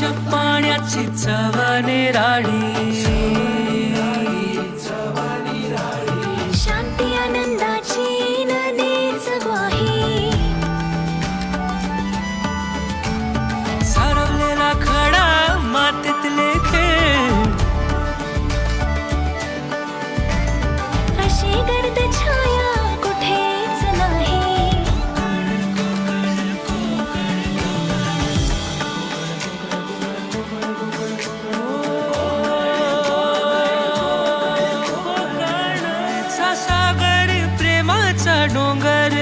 पाण्याची चव राडी ऊंचा डोंगर